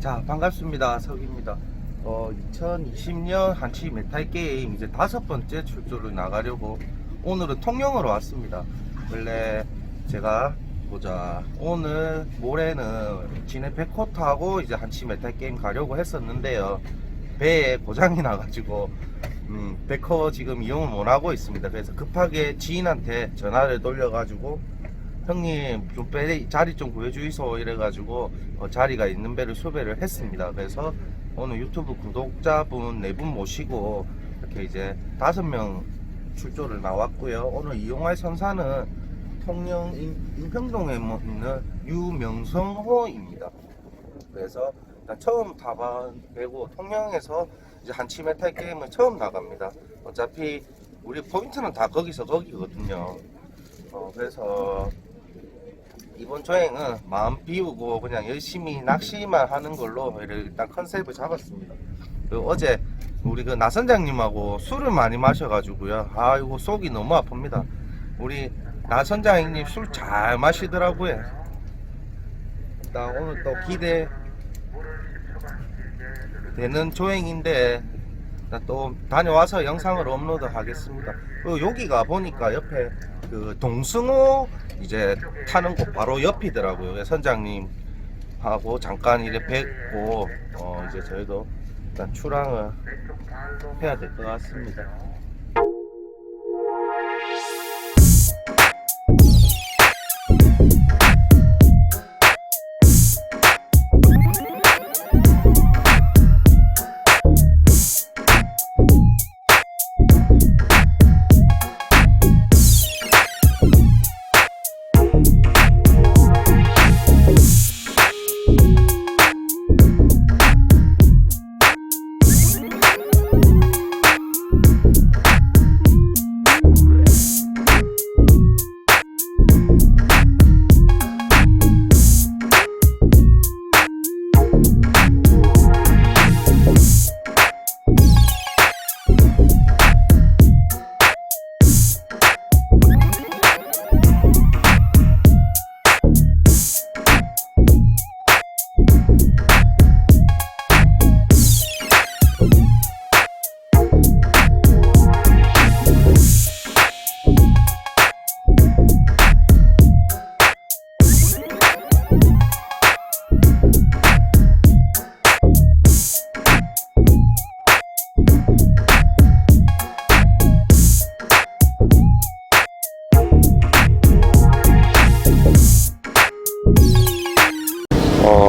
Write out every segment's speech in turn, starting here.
자 반갑습니다. 석입니다. 어 2020년 한치 메탈 게임 이제 다섯 번째 출조를 나가려고 오늘은 통영으로 왔습니다. 원래 제가 보자 오늘 모레는 진해 백호타고 이제 한치 메탈 게임 가려고 했었는데요. 배에 고장이 나가지고 음, 백호 지금 이용을 못하고 있습니다. 그래서 급하게 지인한테 전화를 돌려가지고 형님 좀 배, 자리 좀 구해주이소 이래가지고 어, 자리가 있는 배를 수배를 했습니다. 그래서 오늘 유튜브 구독자분 네 분 모시고 이렇게 이제 다섯 명 출조를 나왔고요. 오늘 이용할 선사는 통영 인, 인평동에 뭐 있는 유명성호입니다. 그래서 처음 타본 배고 통영에서 이제 한치 메탈 게임을 처음 나갑니다. 어차피 우리 포인트는 다 거기서 거기거든요. 어, 그래서 이번 조행은 마음 비우고 그냥 열심히 낚시만 하는 걸로 일단 컨셉을 잡았습니다. 그 어제 우리 그 나선장님하고 술을 많이 마셔가지고요. 아이고 속이 너무 아픕니다. 우리 나선장님 술 잘 마시더라고요. 일단 오늘 또 기대 되는 조행인데 또 다녀와서 영상을 업로드 하겠습니다. 그리고 여기가 보니까 옆에 그 동승호 이제 타는 곳 바로 옆이더라고요. 그래서 선장님하고 잠깐 이래 뵙고 어 이제 저희도 일단 출항을 해야 될 것 같습니다.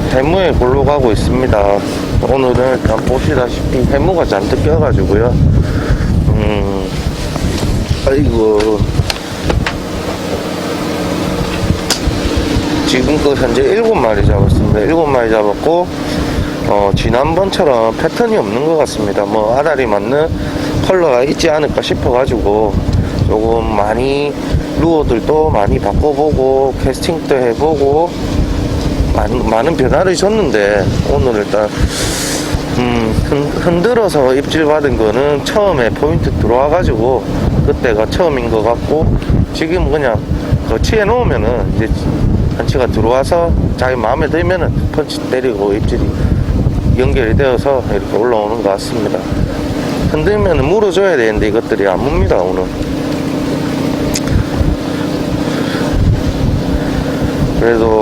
해무에 골로 가고 있습니다. 오늘은 일단 보시다시피 해무가 잔뜩 껴가지고요. 음, 아이고. 지금껏 현재 7마리 잡았습니다. 7마리 잡았고, 어, 지난번처럼 패턴이 없는 것 같습니다. 뭐, 아다리 맞는 컬러가 있지 않을까 싶어가지고, 조금 많이, 루어들도 많이 바꿔보고, 캐스팅도 해보고, 많은, 많은 변화를 줬는데 오늘 일단 음, 흔, 흔들어서 입질 받은 거는 처음에 포인트 들어와 가지고 그때가 처음인 것 같고 지금 그냥 거치해 놓으면은 이제 한치가 들어와서 자기 마음에 들면은 펀치 때리고 입질이 연결이 되어서 이렇게 올라오는 것 같습니다. 흔들면은 물어줘야 되는데 이것들이 안 묻니다 오늘. 그래도 어,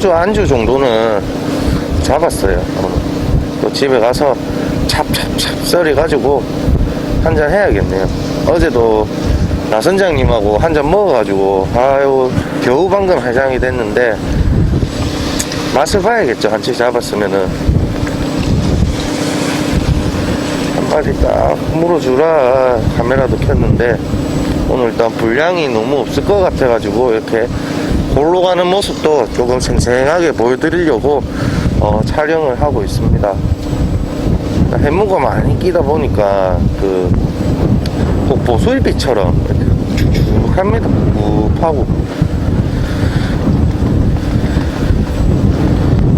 소주 안주 정도는 잡았어요. 어. 또 집에 가서 찹찹찹 썰어가지고 한 잔 해야겠네요. 어제도 나 선장님하고 한 잔 먹어가지고 아유 겨우 방금 해장이 됐는데 맛을 봐야겠죠. 한치 잡았으면은 한 마리 딱 물어주라 카메라도 켰는데 오늘 일단 분량이 너무 없을 것 같아가지고 이렇게 골로 가는 모습도 조금 생생하게 보여드리려고 어, 촬영을 하고 있습니다. 해무가 많이 끼다 보니까 그 폭포 수입비처럼 이렇게 쭉쭉합니다. 굽하고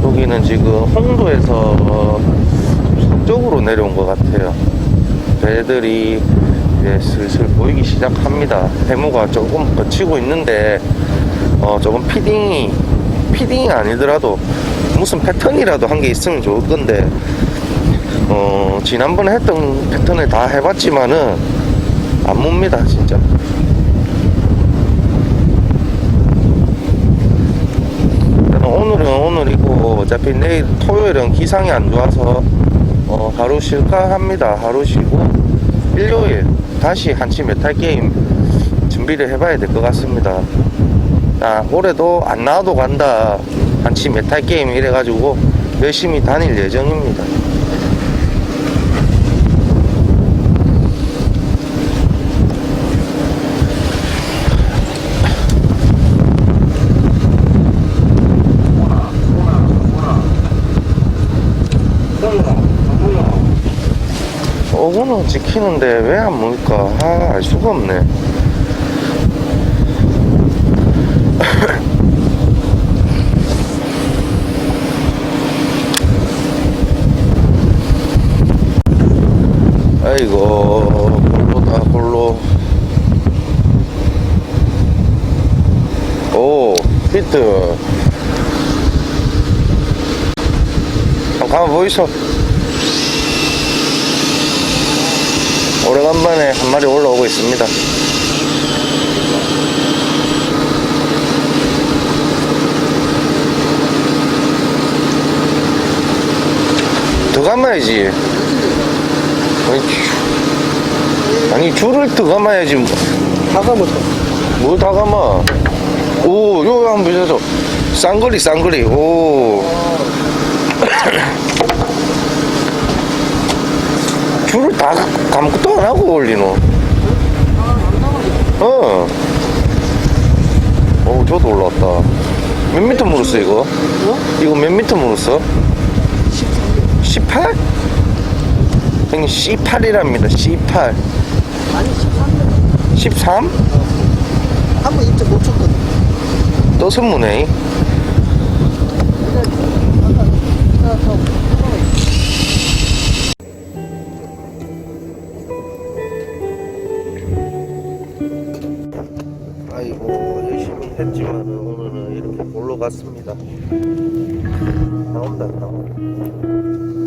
여기는 지금 홍도에서 서쪽으로 내려온 것 같아요. 배들이 이제 슬슬 보이기 시작합니다. 해무가 조금 거치고 있는데 어, 조금 피딩이, 피딩이 아니더라도 무슨 패턴이라도 한 게 있으면 좋을 건데 어 지난번에 했던 패턴을 다 해봤지만은 안 뭡니다 진짜. 오늘은 오늘이고 어차피 내일 토요일은 기상이 안 좋아서 어, 하루 쉴까 합니다. 하루 쉬고 일요일 다시 한치 메탈 게임 준비를 해봐야 될 것 같습니다 아, 올해도 안 나와도 간다 한치 메탈 게임 이래가지고 열심히 다닐 예정입니다 어구는 지키는데 왜안 물까? 아, 알 수가 없네. 아이고, 골로다, 골로. 오, 히트. 한번 가만 보이소. 오래간만에 한 마리 올라오고 있습니다. 더 감아야지. 아니, 줄- 줄을 더 감아야지. 뭐. 다가부터 뭘다 감아? 오, 요 한번 보셔서 쌍거리, 쌍거리. 오. 줄을 다 감고 또 안 하고 올리노. 어. 오, 저도 올라왔다. 몇 미터 물었어, 이거? 어? 이거 몇 미터 물었어? 18? 형님, C8이랍니다, C8. 아니 13년 13? 한번 입장 못 쳤거든 떠서 무네. 아이고 열심히 했지만 오늘은 이렇게 골로 갔습니다. 나온다 나온다.